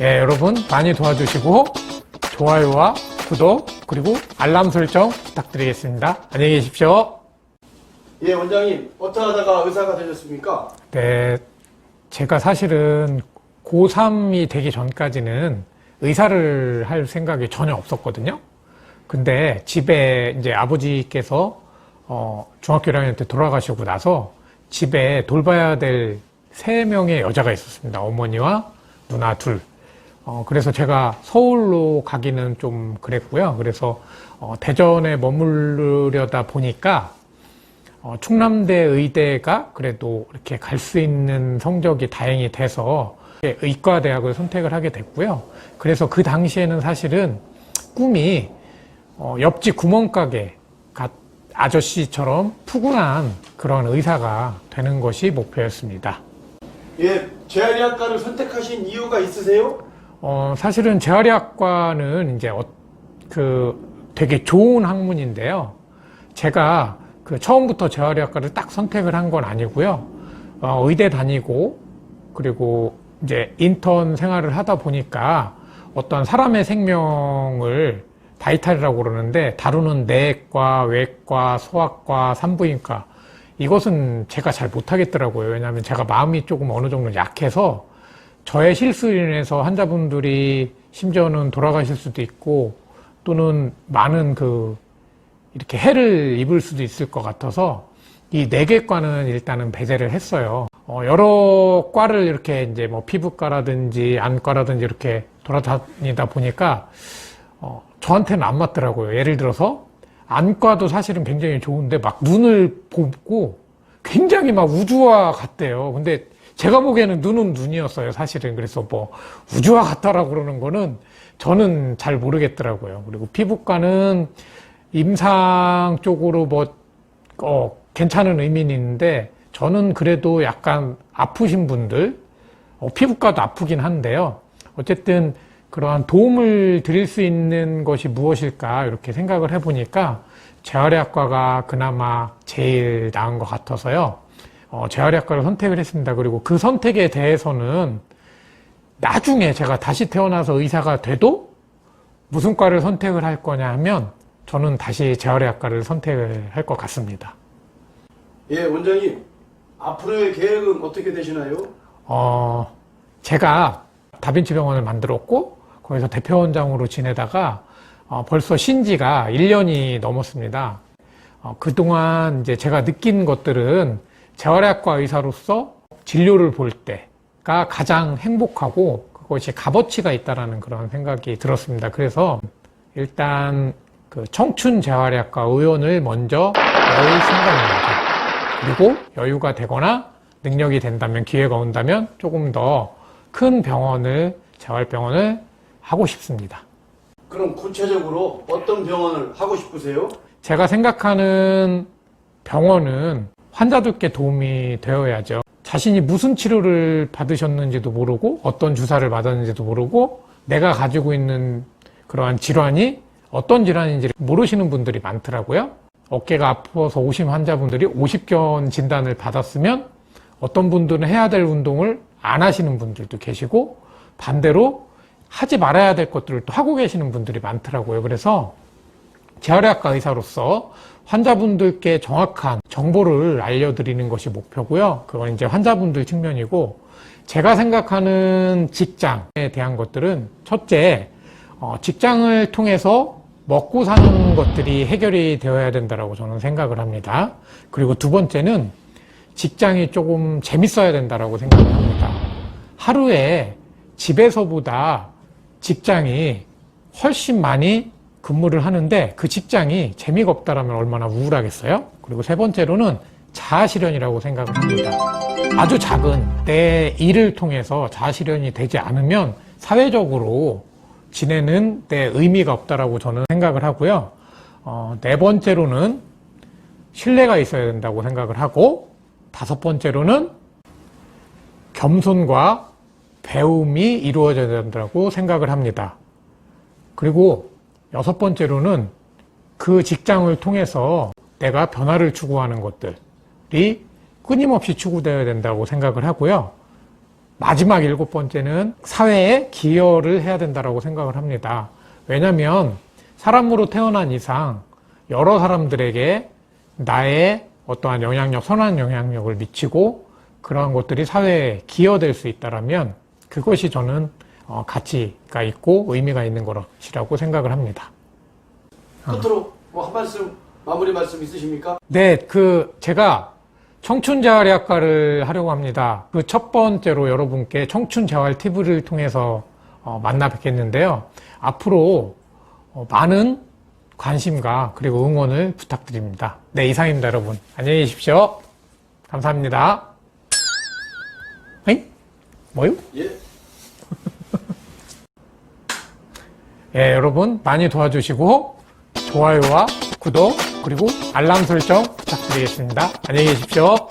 예, 여러분 많이 도와주시고 좋아요와 구독 그리고 알람 설정 부탁드리겠습니다. 안녕히 계십시오. 예, 원장님, 어떻게 하다가 의사가 되셨습니까? 네, 제가 사실은 고3이 되기 전까지는 의사를 할 생각이 전혀 없었거든요. 근데 집에 이제 아버지께서 어, 중학교 1학년 때 돌아가시고 나서 집에 돌봐야 될 세 명의 여자가 있었습니다. 어머니와 누나 둘. 어, 그래서 제가 서울로 가기는 좀 그랬고요. 그래서 어, 대전에 머무르려다 보니까 어, 충남대 의대가 그래도 이렇게 갈 수 있는 성적이 다행히 돼서 의과대학을 선택을 하게 됐고요. 그래서 그 당시에는 사실은 꿈이 어, 옆집 구멍가게 가- 아저씨처럼 푸근한 그런 의사가 되는 것이 목표였습니다. 예, 재활의학과를 선택하신 이유가 있으세요? 어, 사실은 재활의학과는 이제 어, 그 되게 좋은 학문인데요. 제가 그 처음부터 재활의학과를 딱 선택을 한 건 아니고요. 어, 의대 다니고 그리고 이제 인턴 생활을 하다 보니까 어떤 사람의 생명을 바이탈이라고 그러는데 다루는 내과, 외과, 소아과, 산부인과 이것은 제가 잘 못하겠더라고요. 왜냐하면 제가 마음이 조금 어느 정도 약해서 저의 실수로 인해서 환자분들이 심지어는 돌아가실 수도 있고 또는 많은 그 이렇게 해를 입을 수도 있을 것 같아서 이 네 개 과는 일단은 배제를 했어요. 어, 여러 과를 이렇게 이제 뭐 피부과라든지 안과라든지 이렇게 돌아다니다 보니까 어, 저한테는 안 맞더라고요. 예를 들어서 안과도 사실은 굉장히 좋은데 막 눈을 보고 굉장히 막 우주와 같대요. 근데 제가 보기에는 눈은 눈이었어요. 사실은. 그래서 뭐 우주와 같다라고 그러는 거는 저는 잘 모르겠더라고요. 그리고 피부과는 임상 쪽으로 뭐, 어, 괜찮은 의미는 있는데 저는 그래도 약간 아프신 분들, 어, 피부과도 아프긴 한데요. 어쨌든 그러한 도움을 드릴 수 있는 것이 무엇일까 이렇게 생각을 해보니까 재활의학과가 그나마 제일 나은 것 같아서요. 어, 재활의학과를 선택을 했습니다. 그리고 그 선택에 대해서는 나중에 제가 다시 태어나서 의사가 돼도 무슨 과를 선택을 할 거냐 하면 저는 다시 재활의학과를 선택을 할 것 같습니다. 예, 원장님, 앞으로의 계획은 어떻게 되시나요? 어, 제가 다빈치 병원을 만들었고, 거기서 대표원장으로 지내다가, 어, 벌써 신지가 1년이 넘었습니다. 어, 그동안 이제 제가 느낀 것들은 재활의학과 의사로서 진료를 볼 때가 가장 행복하고 그것이 값어치가 있다라는 그런 생각이 들었습니다. 그래서 일단 그 청춘 재활의학과 의원을 먼저 열 생각입니다. 그리고 여유가 되거나 능력이 된다면 기회가 온다면 조금 더 큰 병원을 재활병원을 하고 싶습니다. 그럼 구체적으로 어떤 병원을 하고 싶으세요? 제가 생각하는 병원은 환자들께 도움이 되어야죠. 자신이 무슨 치료를 받으셨는지도 모르고 어떤 주사를 맞았는지도 모르고 내가 가지고 있는 그러한 질환이 어떤 질환인지 모르시는 분들이 많더라고요. 어깨가 아파서 오신 환자분들이 50견 진단을 받았으면 어떤 분들은 해야 될 운동을 안 하시는 분들도 계시고 반대로 하지 말아야 될 것들을 또 하고 계시는 분들이 많더라고요. 그래서 재활의학과 의사로서 환자분들께 정확한 정보를 알려드리는 것이 목표고요. 그건 이제 환자분들 측면이고 제가 생각하는 직장에 대한 것들은 첫째, 어, 직장을 통해서 먹고 사는 것들이 해결이 되어야 된다라고 저는 생각을 합니다. 그리고 두 번째는 직장이 조금 재밌어야 된다라고 생각을 합니다. 하루에 집에서보다 직장이 훨씬 많이 근무를 하는데 그 직장이 재미가 없다라면 얼마나 우울하겠어요? 그리고 세 번째로는 자아실현이라고 생각을 합니다. 아주 작은 내 일을 통해서 자아실현이 되지 않으면 사회적으로 지내는 데 의미가 없다라고 저는 생각을 하고요. 어, 네 번째로는 신뢰가 있어야 된다고 생각을 하고 다섯 번째로는 겸손과 배움이 이루어져야 된다고 생각을 합니다. 그리고 여섯 번째로는 그 직장을 통해서 내가 변화를 추구하는 것들이 끊임없이 추구되어야 된다고 생각을 하고요. 마지막 일곱 번째는 사회에 기여를 해야 된다라고 생각을 합니다. 왜냐하면 사람으로 태어난 이상 여러 사람들에게 나의 어떠한 영향력, 선한 영향력을 미치고 그러한 것들이 사회에 기여될 수 있다라면 그것이 저는 어, 가치가 있고 의미가 있는 것이라고 생각을 합니다. 끝으로 뭐 한 말씀 마무리 말씀 있으십니까? 네, 그 제가 청춘 재활의학과를 하려고 합니다. 그 첫 번째로 여러분께 청춘 재활 TV를 통해서 어, 만나 뵙겠는데요. 앞으로 어, 많은 관심과 그리고 응원을 부탁드립니다. 네, 이상입니다, 여러분. 안녕히 계십시오. 감사합니다. 에이? 뭐요? 예. 예, 여러분 많이 도와주시고 좋아요와 구독 그리고 알람 설정 부탁드리겠습니다. 안녕히 계십시오.